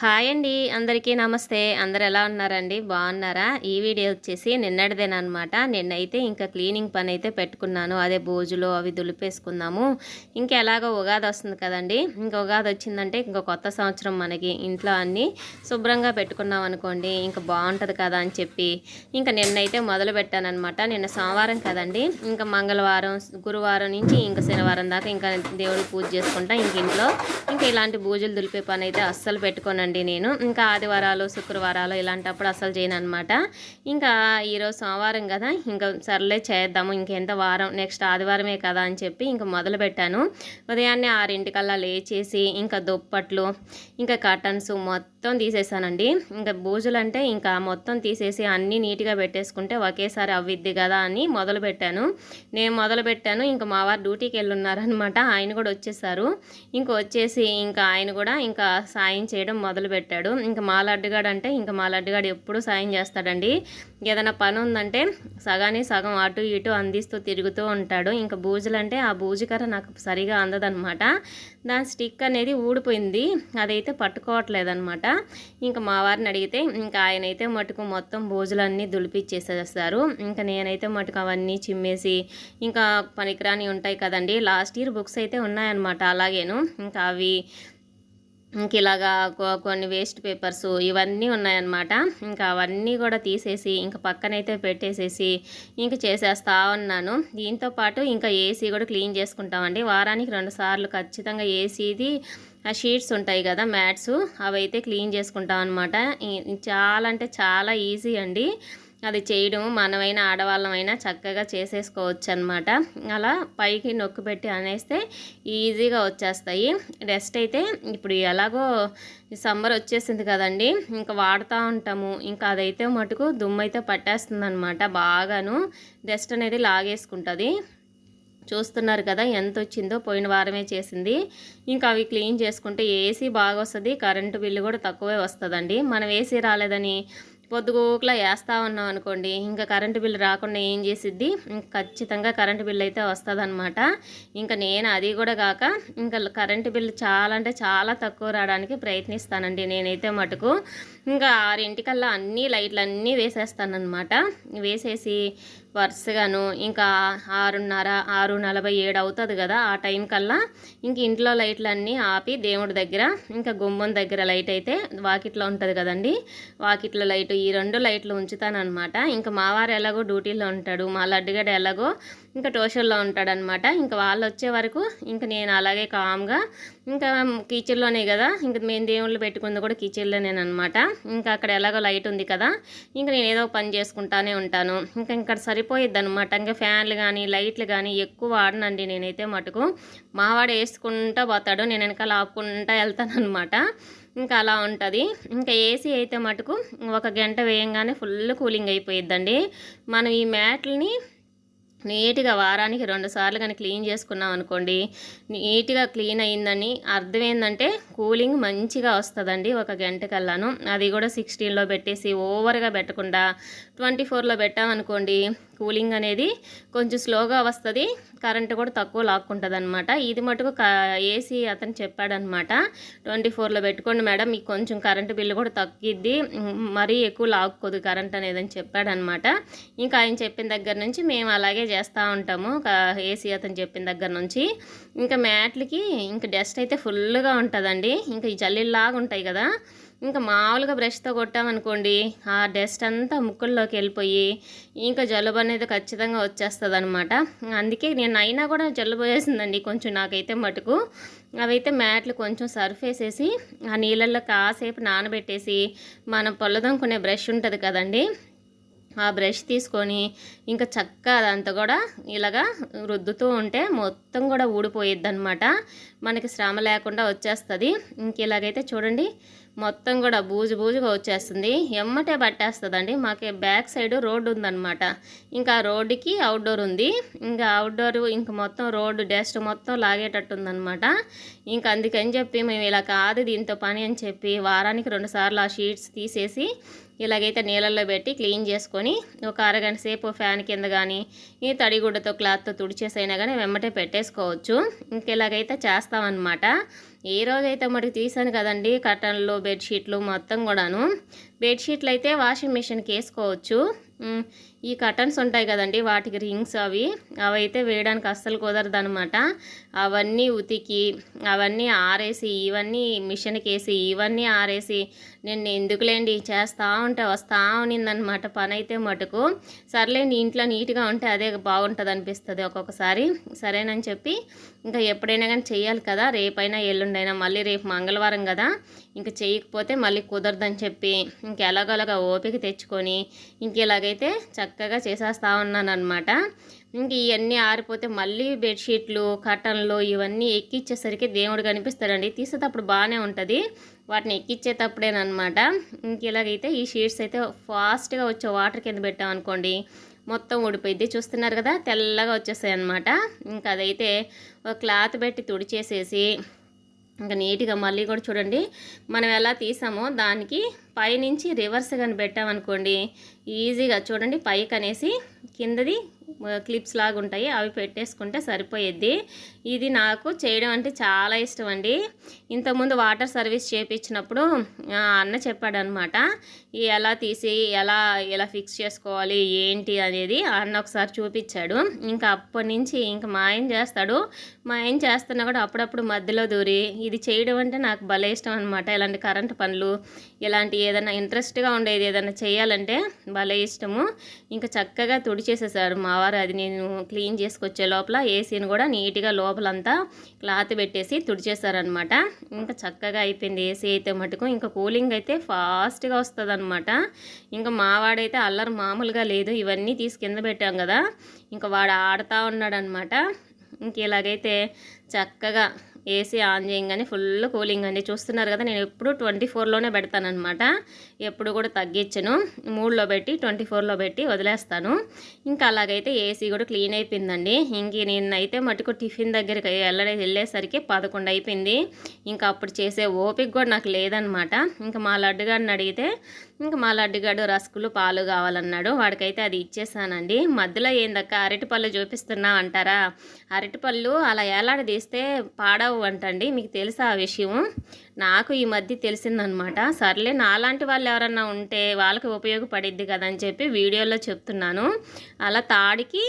Hi అండి అందరికీ నమస్తే. అందరు ఎలా ఉన్నారండి? బాగున్నారా? ఈ వీడియో వచ్చేసి నిన్నటిదేనమాట నిన్నైతే ఇంకా క్లీనింగ్ పని అయితే పెట్టుకున్నాను. అదే బోజులు అవి దులిపేసుకున్నాము. ఇంకా ఎలాగో ఉగాది వస్తుంది కదండి. ఇంకా ఉగాది వచ్చిందంటే ఇంకా కొత్త సంవత్సరం మనకి ఇంట్లో అన్నీ శుభ్రంగా పెట్టుకున్నాం అనుకోండి ఇంకా బాగుంటుంది కదా అని చెప్పి. ఇంకా నిన్నైతే మొదలు పెట్టానమాట నిన్న సోమవారం కదండి. ఇంకా మంగళవారం గురువారం నుంచి ఇంకా శనివారం దాకా ఇంకా దేవుడు పూజ చేసుకుంటా ఇంక ఇంట్లో. ఇంకా ఇలాంటి బూజులు దులిపే పని అయితే అస్సలు పెట్టుకోనండి. నేను. ఇంకా ఆదివారాలు శుక్రవారాలు ఇలాంటప్పుడు అసలు చేయను అనమాట ఇంకా ఈరోజు సోమవారం కదా ఇంకా సర్లే చేద్దాము ఇంకెంత వారం నెక్స్ట్ ఆదివారమే కదా అని చెప్పి ఇంకా మొదలు పెట్టాను ఉదయాన్నే ఆరింటికల్లా లేచేసి ఇంకా దుప్పట్లు ఇంకా కర్టన్స్ మొత్తం తీసేసానండి. ఇంకా బూజులు అంటే ఇంకా మొత్తం తీసేసి అన్నీ నీట్గా పెట్టేసుకుంటే ఒకేసారి అవ్విద్ది కదా అని మొదలు పెట్టాను నేను మొదలు పెట్టాను ఇంకా మా వారు డ్యూటీకి వెళ్ళున్నారనమాట ఆయన కూడా వచ్చేసారు. ఇంకా వచ్చేసి ఇంకా ఆయన కూడా ఇంకా సాయం చేయడం మొదలుపెట్టాడు. ఇంకా మా లడ్డుగాడు అంటే ఇంకా మా లడ్డుగాడు ఎప్పుడు సాయం చేస్తాడండి. ఏదైనా పని ఉందంటే సగాని సగం అటు ఇటు అందిస్తూ తిరుగుతూ ఉంటాడు. ఇంకా బూజులు అంటే ఆ బూజుకర నాకు సరిగా అందదనమాట. దాని స్టిక్ అనేది ఊడిపోయింది. అదైతే పట్టుకోవట్లేదనమాట. ఇంకా మా వారిని అడిగితే ఇంకా ఆయన అయితే మటుకు మొత్తం బూజులన్నీ దులిపిచ్చేసేస్తారు. ఇంకా నేనైతే మటుకు అవన్నీ చిమ్మేసి ఇంకా పనికిరాని ఉంటాయి కదండి. లాస్ట్ ఇయర్ బుక్స్ అయితే ఉన్నాయన్నమాట అలాగేను. ఇంకా అవి ఇంక ఇలాగా కొన్ని వేస్ట్ పేపర్స్ ఇవన్నీ ఉన్నాయన్నమాట. ఇంకా అవన్నీ కూడా తీసేసి ఇంకా పక్కనైతే పెట్టేసేసి ఇంకా చేసేస్తా ఉన్నాను. దీంతో పాటు ఇంకా ఏసీ కూడా క్లీన్ చేసుకుంటామండి. వారానికి రెండు సార్లు ఖచ్చితంగా ఏసీది ఆ షీట్స్ ఉంటాయి కదా మ్యాట్స్ అవైతే క్లీన్ చేసుకుంటాం అనమాట చాలా అంటే చాలా ఈజీ అండి. అది చేయడం మనమైనా ఆడవాళ్ళమైనా చక్కగా చేసేసుకోవచ్చు అనమాట అలా పైకి నొక్కు పెట్టి అనేస్తే ఈజీగా వచ్చేస్తాయి. రెస్ట్ అయితే ఇప్పుడు ఎలాగో సమ్మర్ వచ్చేసింది కదండి. ఇంకా వాడుతూ ఉంటాము. ఇంకా అదైతే మటుకు దుమ్ము అయితే పట్టేస్తుంది అనమాట బాగాను. రెస్ట్ అనేది లాగేసుకుంటుంది. చూస్తున్నారు కదా ఎంత వచ్చిందో పోయిన వారమే చేసింది. ఇంకా అవి క్లీన్ చేసుకుంటే ఏసీ బాగా వస్తుంది కరెంటు బిల్లు కూడా తక్కువే వస్తుందండి. మనం ఏసీ రాలేదని పొద్దుగోకులా వేస్తూ ఉన్నాం అనుకోండి ఇంకా కరెంటు బిల్లు రాకుండా ఏం చేసిద్ది? ఇంకా ఖచ్చితంగా కరెంటు బిల్ అయితే వస్తుందన్నమాట. ఇంకా నేను అది కూడా కాక ఇంకా కరెంటు బిల్లు చాలా అంటే చాలా తక్కువ రావడానికి ప్రయత్నిస్తానండి నేనైతే మటుకు. ఇంకా ఆరింటికల్లా అన్ని లైట్లు అన్నీ వేసేస్తానమాట వేసేసి వరుసగాను ఇంకా ఆరున్నర ఆరు నలభై ఏడు అవుతుంది కదా ఆ టైం కల్లా ఇంక ఇంట్లో లైట్లన్నీ ఆపి దేవుడి దగ్గర ఇంకా గుమ్మం దగ్గర లైట్ అయితే వాకిట్లో ఉంటుంది కదండి. వాకిట్లో లైట్ ఈ రెండు లైట్లు ఉంచుతానమాట ఇంకా మావారు ఎలాగో డ్యూటీలో ఉంటాడు మా లడ్డుగడ ఎలాగో ఇంకా ట్యూషన్లో ఉంటాడనమాట ఇంకా వాళ్ళు వచ్చే వరకు ఇంకా నేను అలాగే కామ్గా ఇంకా కిచెన్లోనే కదా ఇంకా మేము దేవుళ్ళు పెట్టుకుంది కూడా కిచెన్లోనేనమాట ఇంకా అక్కడ ఎలాగో లైట్ ఉంది కదా ఇంకా నేను ఏదో పని చేసుకుంటానే ఉంటాను. ఇంకా ఇక్కడ సరిపోయిద్ది అనమాట ఇంకా ఫ్యాన్లు కానీ లైట్లు కానీ ఎక్కువ వాడనండి నేనైతే మటుకు. మావాడు వేసుకుంటా పోతాడు నేను వెనకాల ఆపుకుంటా వెళ్తాను అనమాట ఇంకా అలా ఉంటుంది. ఇంకా ఏసీ అయితే మటుకు ఒక గంట వేయంగానే ఫుల్ కూలింగ్ అయిపోయిద్దండి. మనం ఈ మ్యాట్లని నీట్గా వారానికి రెండు సార్లు కానీ క్లీన్ చేసుకున్నాం అనుకోండి నీట్గా క్లీన్ అయిందని అర్థం ఏంటంటే కూలింగ్ మంచిగా వస్తుందండి ఒక గంట కల్లాను అది కూడా సిక్స్టీన్లో పెట్టేసి ఓవర్గా పెట్టకుండా ట్వంటీ ఫోర్లో పెట్టామనుకోండి కూలింగ్ అనేది కొంచెం స్లోగా వస్తుంది. కరెంటు కూడా తక్కువ లాక్కుంటుంది అనమాట ఇది మటుకు ఏసీ అతను చెప్పాడనమాట ట్వంటీ ఫోర్లో పెట్టుకోండి మేడం మీకు కొంచెం కరెంటు బిల్లు కూడా తగ్గిద్ది. మరీ ఎక్కువ లాక్కోదు కరెంట్ అనేది అని చెప్పాడనమాట ఇంకా ఆయన చెప్పిన దగ్గర నుంచి మేము అలాగే చేస్తూ ఉంటాము ఏసీ అతను చెప్పిన దగ్గర నుంచి. ఇంకా మ్యాట్లకి ఇంకా డస్ట్ అయితే ఫుల్గా ఉంటుందండి. ఇంకా ఈ జల్లీలాగా ఉంటాయి కదా. ఇంకా మామూలుగా బ్రష్తో కొట్టామనుకోండి ఆ డస్ట్ అంతా ముక్కుల్లోకి వెళ్ళిపోయి ఇంకా జలుబు అనేది ఖచ్చితంగా వచ్చేస్తుంది అనమాట అందుకే నేను అయినా కూడా జలుబు వేసిందండి కొంచెం నాకైతే మటుకు. అవైతే మ్యాట్లు కొంచెం సర్ఫ్ వేసేసి ఆ నీళ్ళల్లో కాసేపు నానబెట్టేసి మనం పొల్లదొంకునే బ్రష్ ఉంటుంది కదండి ఆ బ్రష్ తీసుకొని ఇంకా చక్కగా అదంతా కూడా ఇలాగా రుద్దుతూ ఉంటే మొత్తం కూడా ఊడిపోయిద్ది అనమాట మనకి శ్రమ లేకుండా వచ్చేస్తుంది. ఇంక ఇలాగైతే చూడండి మొత్తం కూడా బూజు బూజుగా వచ్చేస్తుంది. ఎమ్మటే పట్టేస్తుందండి. మాకు బ్యాక్ సైడ్ రోడ్డు ఉందన్నమాట. ఇంకా రోడ్డుకి అవుట్డోర్ ఉంది. ఇంకా అవుట్డోర్ ఇంక మొత్తం రోడ్డు డస్ట్ మొత్తం లాగేటట్టు ఉందన్నమాట ఇంకా అందుకని చెప్పి మేము ఇలా కాదు దీంతో పని అని చెప్పి వారానికి రెండుసార్లు ఆ షీట్స్ తీసేసి ఇలాగైతే నీళ్ళల్లో పెట్టి క్లీన్ చేసుకొని ఒక అరగంట సేపు ఫ్యాన్ కింద కానీ ఈ తడిగుడ్డతో క్లాత్తో తుడిచేసైనా కానీ వెమ్మటే పెట్టేసుకోవచ్చు. ఇంకెలాగైతే చేస్తామన్నమాట. ఈ రోజైతే మటుకు తీసాను కదండి కర్టన్లు బెడ్షీట్లు మొత్తం కూడాను. బెడ్షీట్లు అయితే వాషింగ్ మిషన్కి వేసుకోవచ్చు. ఈ కర్టన్స్ ఉంటాయి కదండి వాటికి రింగ్స్ అవి. అవైతే వేయడానికి అస్సలు కుదరదు అనమాట అవన్నీ ఉతికి అవన్నీ ఆరేసి ఇవన్నీ మిషన్కి వేసి ఇవన్నీ ఆరేసి నేను ఎందుకులేండి చేస్తూ ఉంటే వస్తా ఉన్నిందనమాట పని అయితే మటుకు. సర్లేండి ఇంట్లో నీట్గా ఉంటే అదే బాగుంటుంది అనిపిస్తుంది ఒక్కొక్కసారి. సరేనని చెప్పి ఇంకా ఎప్పుడైనా కానీ చేయాలి కదా రేపైనా ఎల్లుండైనా మళ్ళీ రేపు మంగళవారం కదా ఇంకా చేయకపోతే మళ్ళీ కుదరదని చెప్పి ఇంకెలాగోలాగా ఓపిక తెచ్చుకొని ఇంక ఇలాగైతే చక్కగా చేసేస్తా ఉన్నాను అనమాట ఇంక ఇవన్నీ ఆరిపోతే మళ్ళీ బెడ్షీట్లు కర్టన్లు ఇవన్నీ ఎక్కిచ్చేసరికి దేవుడు కనిపిస్తాడండి. తీసేటప్పుడు బాగానే ఉంటుంది. వాటిని ఎక్కిచ్చేటప్పుడేనమాట ఇంక ఇలాగైతే ఈ షీట్స్ అయితే ఫాస్ట్గా వచ్చే వాటర్ కింద పెట్టామనుకోండి మొత్తం ఊడిపోయింది చూస్తున్నారు కదా తెల్లగా వచ్చేస్తాయి అనమాట ఇంకా అదైతే ఒక క్లాత్ పెట్టి తుడిచేసేసి ఇంకా నీట్గా మళ్ళీ కూడా చూడండి. మనం ఎలా తీసామో దానికి పైనుంచి రివర్స్ కానీ పెట్టామనుకోండి ఈజీగా చూడండి పైకి అనేసి కిందది క్లిప్స్ లాగా ఉంటాయి. అవి పెట్టేసుకుంటే సరిపోయేది. ఇది నాకు చేయడం అంటే చాలా ఇష్టం అండి. ఇంతకుముందు వాటర్ సర్వీస్ చేయించినప్పుడు అన్న చెప్పాడు అనమాట ఎలా తీసి ఎలా ఎలా ఫిక్స్ చేసుకోవాలి ఏంటి? అనేది అన్న ఒకసారి చూపించాడు. ఇంకా అప్పటి నుంచి ఇంకా మా ఆయన చేస్తాడు. మా ఆయన చేస్తున్నా కూడా అప్పుడప్పుడు మధ్యలో దూరి. ఇది చేయడం అంటే నాకు భలే ఇష్టం అనమాట. ఇలాంటి కరెంట్ పనులు ఇలాంటి ఏదైనా ఇంట్రెస్ట్గా ఉండేది ఏదైనా చేయాలంటే భలే ఇష్టము. ఇంకా చక్కగా తుడిచేసేసాడు మా వారు. అది నేను క్లీన్ చేసుకొచ్చే లోపల ఏసీని కూడా నీట్గా లోపలంతా క్లాత్ పెట్టేసి తుడిచేశారనమాట ఇంకా చక్కగా అయిపోయింది ఏసీ అయితే మటుకు. ఇంకా కూలింగ్ అయితే ఫాస్ట్గా వస్తుంది అనమాట ఇంకా మావాడైతే అల్లరి మామూలుగా లేదు. ఇవన్నీ తీసి కింద పెట్టాం కదా. ఇంకా వాడు ఆడుతూ ఉన్నాడనమాట ఇంక ఇలాగైతే చక్కగా ఏసీ ఆన్ చేయగానే ఫుల్ కూలింగ్ అండి. చూస్తున్నారు కదా నేను ఎప్పుడు ట్వంటీ ఫోర్లోనే పెడతానమాట ఎప్పుడు కూడా తగ్గించను. మూడులో పెట్టి ట్వంటీ ఫోర్లో పెట్టి వదిలేస్తాను. ఇంకా అలాగైతే ఏసీ కూడా క్లీన్ అయిపోయిందండి. ఇంక నిన్నైతే మటుకు టిఫిన్ దగ్గరికి వెళ్ళడే వెళ్ళేసరికి పదకొండు అయిపోయింది. ఇంకా అప్పుడు చేసే ఓపిక కూడా నాకు లేదనమాట ఇంకా మా లడ్డుగాడిని అడిగితే ఇంకా మా లడ్డుగాడు రస్కులు పాలు కావాలన్నాడు. వాడికైతే అది ఇచ్చేసానండి. మధ్యలో ఏందక్క అరటిపళ్ళు చూపిస్తున్నావు అంటారా? అరటిపళ్ళు అలా ఏలాడదీస్తే పాడవు అంటండి. మీకు తెలుసా ఆ విషయం నాకు ఈ మధ్య తెలిసిందనమాట. సర్లే నాలాంటి వాళ్ళు ఎవరన్నా ఉంటే వాళ్ళకి ఉపయోగపడిద్ది కదా అని చెప్పి వీడియోలో చెప్తున్నాను. అలా తాడికి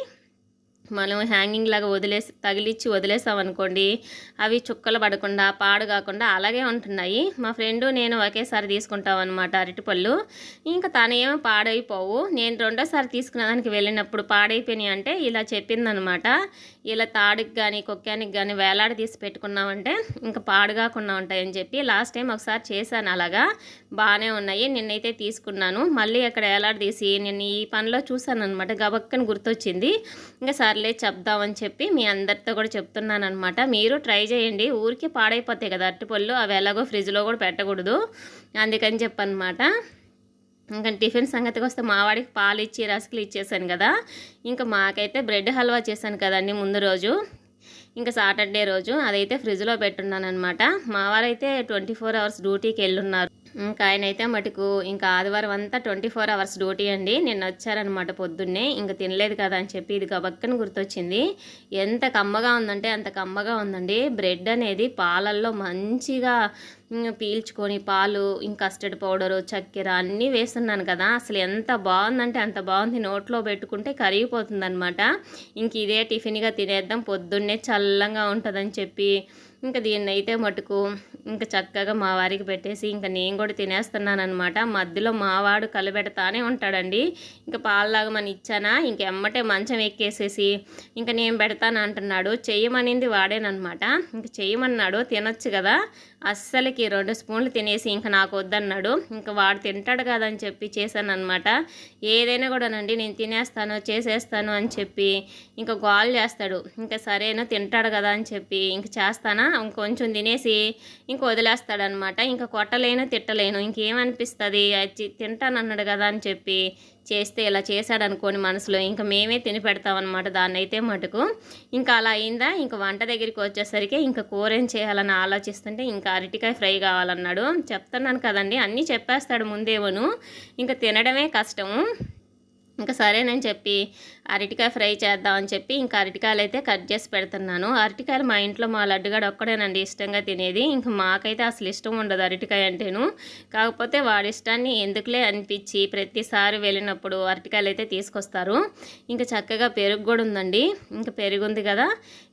మనం హ్యాంగింగ్ లాగా వదిలేసి తగిలిచ్చి వదిలేసామనుకోండి అవి చుక్కలు పడకుండా పాడు కాకుండా అలాగే ఉంటున్నాయి. మా ఫ్రెండు నేను ఒకేసారి తీసుకుంటాం అనమాట అరటిపళ్ళు. ఇంకా తను పాడైపోవు. నేను రెండోసారి తీసుకున్న దానికి వెళ్ళినప్పుడు పాడైపోయినాయి అంటే ఇలా చెప్పిందనమాట ఇలా తాడికి కానీ కొక్కానికి కానీ వేలాడ తీసి పెట్టుకున్నామంటే ఇంకా పాడు కాకుండా ఉంటాయని చెప్పి లాస్ట్ టైం ఒకసారి చేశాను అలాగా. బాగానే ఉన్నాయి. నిన్నైతే తీసుకున్నాను. మళ్ళీ అక్కడ వేలాడ తీసి నేను ఈ పనిలో చూశాను అనమాట గబక్కని గుర్తొచ్చింది. ఇంకా సర్లే చెప్దామని చెప్పి మీ అందరితో కూడా చెప్తున్నాను అనమాట మీరు ట్రై చేయండి. ఊరికే పాడైపోతాయి కదా అరటిపళ్ళు అవి ఎలాగో ఫ్రిడ్జ్లో కూడా పెట్టకూడదు. అందుకని చెప్పనమాట ఇంకా టిఫిన్ సంగతికి వస్తే మావాడికి పాలు ఇచ్చి రసకులు ఇచ్చేసాను కదా. ఇంకా మాకైతే బ్రెడ్ హల్వా చేశాను కదండి ముందు రోజు. ఇంకా సాటర్డే రోజు. అదైతే ఫ్రిడ్జ్లో పెట్టున్నాను అనమాట మా వారైతే ట్వంటీ ఫోర్ అవర్స్ డ్యూటీకి వెళ్ళున్నారు. ఇంకా ఆయన అయితే మటుకు ఇంకా ఆదివారం అంతా ట్వంటీ ఫోర్ అవర్స్ డ్యూటీ అండి. నిన్న వచ్చారనమాట పొద్దున్నే. ఇంకా తినలేదు కదా అని చెప్పి ఇది గబక్కన గుర్తొచ్చింది. ఎంత కమ్మగా ఉందంటే అంత కమ్మగా ఉందండి. బ్రెడ్ అనేది పాలల్లో మంచిగా పీల్చుకొని పాలు ఇంకా కస్టర్డ్ పౌడరు చక్కెర అన్నీ వేస్తున్నాను కదా. అసలు ఎంత బాగుందంటే అంత బాగుంది. నోట్లో పెట్టుకుంటే కరిగిపోతుందనమాట ఇంక ఇదే టిఫిన్గా తినేద్దాం. పొద్దున్నే చల్లంగా ఉంటుందని చెప్పి. ఇంకా దీన్ని అయితే మటుకు ఇంకా చక్కగా మా వారికి పెట్టేసి ఇంకా నేను కూడా తినేస్తున్నానమాట మధ్యలో మావాడు కలబెడతానే ఉంటాడండి. ఇంకా పాలు తాగమని ఇచ్చానా? ఇంక ఎమ్మటే మంచం ఎక్కేసేసి ఇంకా నేను పెడతాను అంటున్నాడు. చెయ్యమనింది వాడేనమాట ఇంక చెయ్యమన్నాడు తినొచ్చు కదా? అస్సలకి రెండు స్పూన్లు తినేసి ఇంకా నాకు వద్దన్నాడు. ఇంకా వాడు తింటాడు కదా అని చెప్పి చేశాను అనమాట ఏదైనా కూడానండి నేను తినేస్తాను చేసేస్తాను అని చెప్పి ఇంకా గోల్ చేస్తాడు. ఇంకా సరేనా తింటాడు కదా అని చెప్పి ఇంక చేస్తానా? ఇంకొంచెం తినేసి ఇంక వదిలేస్తాడనమాట ఇంకా కొట్టలేను తిట్టలేను. ఇంకేమనిపిస్తుంది? అది తింటాను కదా అని చెప్పి చేస్తే ఇలా చేశాడు అనుకోని మనసులో ఇంకా మేమే తిని పెడతామన్నమాట దాన్ని అయితే మటుకు. ఇంకా అలా అయిందా? ఇంకా వంట దగ్గరికి వచ్చేసరికి ఇంకా కూర ఏం చేయాలని ఆలోచిస్తుంటే ఇంకా అరటికాయ ఫ్రై కావాలన్నాడు. చెప్తున్నాను కదండి అన్నీ చెప్పేస్తాడు ముందేమోను ఇంకా తినడమే కష్టము ఇంకా సరేనని చెప్పి అరటికాయ ఫ్రై చేద్దామని చెప్పి ఇంకా అరటికాయలు అయితే కట్ చేసి పెడుతున్నాను. అరటికాయలు మా ఇంట్లో మా లడ్డుగాడు ఒక్కడేనండి ఇష్టంగా తినేది. ఇంకా మాకైతే అసలు ఇష్టం ఉండదు అరటికాయ అంటేను. కాకపోతే వాడి ఇష్టాన్ని ఎందుకులే అనిపించి ప్రతిసారి వెళ్ళినప్పుడు అరటికాయలు అయితే తీసుకొస్తారు. ఇంకా చక్కగా పెరుగు కూడా ఉందండి. ఇంకా పెరుగు ఉంది కదా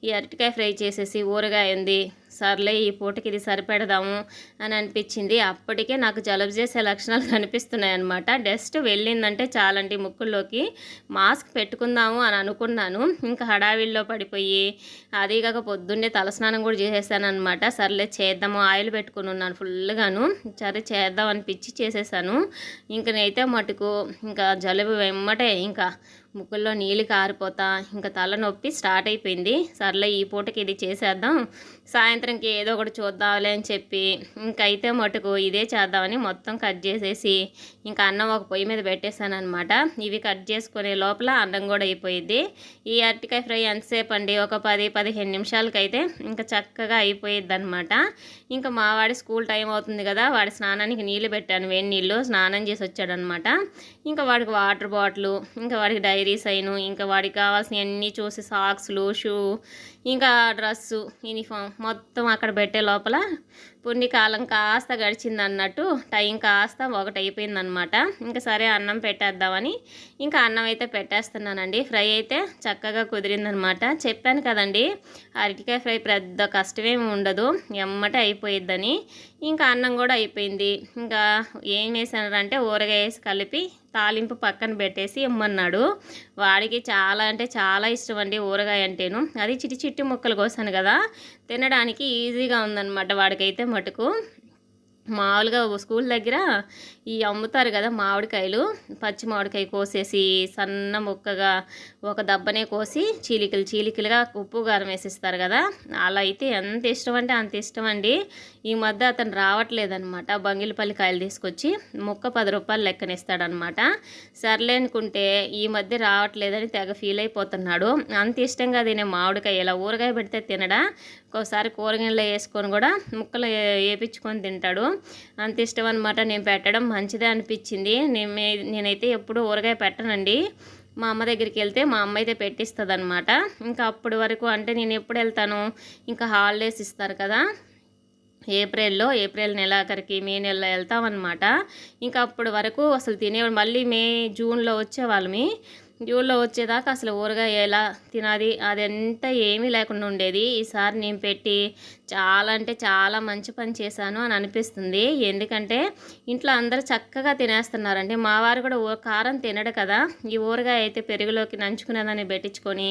ఈ అరటికాయ ఫ్రై చేసేసి ఊరగాయ ఉంది. సర్లే ఈ పూటకి ఇది సరిపెడదాము అని అనిపించింది. అప్పటికే నాకు జలుబు చేసే లక్షణాలు కనిపిస్తున్నాయి అనమాట డస్ట్ వెళ్ళిందంటే చాలండి ముక్కుల్లోకి. మాస్క్ పెట్టుకు పెట్టుకుందాము అని అనుకున్నాను. ఇంకా హడావిల్లో పడిపోయి అది కాక పొద్దున్నే తలస్నానం కూడా చేసేసాను అనమాట సర్లే చేద్దాము ఆయిల్ పెట్టుకుని ఉన్నాను ఫుల్గాను సరే చేద్దాం అనిపించి చేసేసాను. ఇంక నేనైతే మటుకు ఇంకా జలుబు వెమ్మటే ఇంకా ముక్కుల్లో నీళ్ళు కారిపోతా ఇంకా తలనొప్పి స్టార్ట్ అయిపోయింది. సర్లే ఈ పూటకి ఇది చేసేద్దాం. సాయంత్రంకి ఏదో ఒకటి చూద్దాంలే అని చెప్పి ఇంకైతే మటుకు ఇదే చేద్దామని మొత్తం కట్ చేసేసి ఇంకా అన్నం ఒక పొయ్యి మీద పెట్టేశాను అనమాట ఇవి కట్ చేసుకునే లోపల అన్నం కూడా అయిపోయింది. ఈ అరటికాయ ఫ్రై ఎంతసేపు అండి? ఒక పది పదిహేను నిమిషాలకైతే ఇంకా చక్కగా అయిపోయిద్ది అనమాట ఇంకా మా వాడి స్కూల్ టైం అవుతుంది కదా వాడి స్నానానికి నీళ్ళు పెట్టాను. వేడి నీళ్ళు స్నానం చేసి వచ్చాడనమాట ఇంకా వాడికి వాటర్ బాటిల్ ఇంకా వాడికి డైరీస్ అయిను ఇంకా వాడికి కావాల్సినవన్నీ చూసి సాక్స్లు షూ ఇంకా డ్రెస్సు యూనిఫామ్ మొత్తం అక్కడ పెట్టే లోపల పుణ్యకాలం కాస్త గడిచింది అన్నట్టు టైం కాస్త ఒకటి అయిపోయిందనమాట ఇంకా సరే అన్నం పెట్టేద్దామని ఇంకా అన్నం అయితే పెట్టేస్తున్నానండి. ఫ్రై అయితే చక్కగా కుదిరిందనమాట చెప్పాను కదండి అరటికాయ ఫ్రై పెద్ద కష్టమేమి ఉండదు. ఎమ్మట అయిపోయిద్దని. ఇంకా అన్నం కూడా అయిపోయింది. ఇంకా ఏం చేశానంటే ఊరగాయ వేసి కలిపి తాలింపు పక్కన పెట్టేసి ఇమ్మన్నాడు. వాడికి చాలా అంటే చాలా ఇష్టం అండి ఊరగాయ అంటేను. అది చిట్టి చిట్టి ముక్కలు కోసాను కదా తినడానికి ఈజీగా ఉందన్నమాట వాడికైతే మటుకు. మామూలుగా స్కూల్ దగ్గర ఈ అమ్ముతారు కదా మామిడికాయలు పచ్చి మామిడికాయ కోసేసి సన్న ముక్కగా ఒక దబ్బనే కోసి చీలికలు చీలికలుగా ఉప్పు కారం వేసిస్తారు కదా. అలా అయితే ఎంత ఇష్టం అంటే అంత ఇష్టం అండి. ఈ మధ్య అతను రావట్లేదనమాట బంగిలపల్లి కాయలు తీసుకొచ్చి ముక్క పది రూపాయలు లెక్కనిస్తాడనమాట సర్లే అనుకుంటే ఈ మధ్య రావట్లేదని తెగ ఫీల్ అయిపోతున్నాడు. అంత ఇష్టంగా తినే మామిడికాయ ఇలా ఊరగాయ పెడితే తినడా? ఒక్కోసారి కూరగాయలు వేసుకొని కూడా ముక్కలు వేపించుకొని తింటాడు. అంత ఇష్టం అనమాట నేను పెట్టడం మంచిదే అనిపించింది. నేను నేనైతే ఎప్పుడూ ఊరగాయ పెట్టనండి. మా అమ్మ దగ్గరికి వెళ్తే మా అమ్మ అయితే పెట్టిస్తుంది అనమాట ఇంకా అప్పటి వరకు అంటే నేను ఎప్పుడు వెళ్తాను? ఇంకా హాలిడేస్ ఇస్తారు కదా. ఏప్రిల్లో ఏప్రిల్ నెలాఖరికి మే నెలలో వెళ్తామన్నమాట. ఇంకా అప్పటి వరకు అసలు తినేవాడు మళ్ళీ మే జూన్లో వచ్చేవాళ్ళమి. జూన్లో వచ్చేదాకా అసలు ఊరగాయ ఎలా తినాలి అదంతా ఏమీ లేకుండా ఉండేది. ఈసారి నేను పెట్టి చాలా అంటే చాలా మంచి పని చేశాను అని అనిపిస్తుంది. ఎందుకంటే ఇంట్లో అందరూ చక్కగా తినేస్తున్నారండి. మా వారు కూడా కారం తినడు కదా. ఈ ఊరగాయ అయితే పెరుగులోకి నంచుకునేదాన్ని పెట్టించుకొని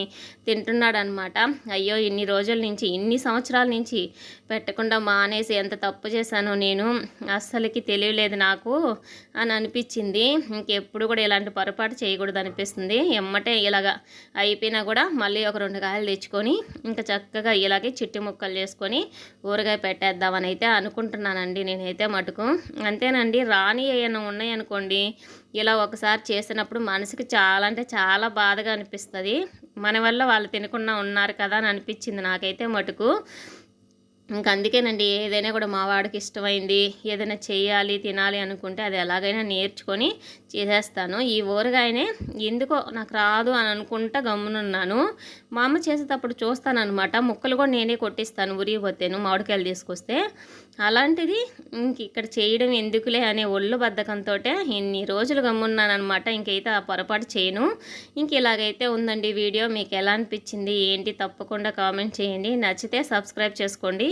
తింటున్నాడు అనమాట అయ్యో ఇన్ని రోజుల నుంచి ఇన్ని సంవత్సరాల నుంచి పెట్టకుండా మానేసి ఎంత తప్పు చేశానో నేను అస్సలకి తెలియలేదు నాకు అని అనిపించింది. ఇంకెప్పుడు కూడా ఇలాంటి పొరపాటు చేయకూడదు అనిపిస్తుంది ఎమ్మటే ఇలాగా అయిపోయినా కూడా మళ్ళీ ఒక రెండు కాయలు తెచ్చుకొని ఇంకా చక్కగా ఇలాగే చిట్టి ముక్కలు చేసుకొని ఊరగాయ పెట్టేద్దామని అయితే అనుకుంటున్నానండి నేనైతే మటుకు. అంతేనండి రాని ఏమైనా ఉన్నాయనుకోండి ఇలా ఒకసారి చేసినప్పుడు మనసుకి చాలా అంటే చాలా బాధగా అనిపిస్తుంది. మన వల్ల వాళ్ళు తినకుండా ఉన్నారు కదా అని అనిపించింది నాకైతే మటుకు. ఇంకా అందుకేనండి ఏదైనా కూడా మా వాడికి ఇష్టమైంది ఏదైనా చేయాలి తినాలి అనుకుంటే అది ఎలాగైనా నేర్చుకొని చేసేస్తాను. ఈ ఊరగాయనే ఎందుకో నాకు రాదు అని అనుకుంటా గమ్మునున్నాను. మా అమ్మ చేసేటప్పుడు చూస్తానమాట ముక్కలు కూడా నేనే కొట్టిస్తాను ఉరిగిపోతాను మామిడికాయలు తీసుకొస్తే. అలాంటిది ఇంక ఇక్కడ చేయడం ఎందుకులే అనే ఒళ్ళు బద్ధకంతో ఇన్ని రోజులు గమ్మున్నానమాట ఇంకైతే ఆ పొరపాటు చేయను. ఇంక ఇలాగైతే ఉందండి వీడియో. మీకు ఎలా అనిపించింది ఏంటి? తప్పకుండా కామెంట్ చేయండి. నచ్చితే సబ్స్క్రైబ్ చేసుకోండి.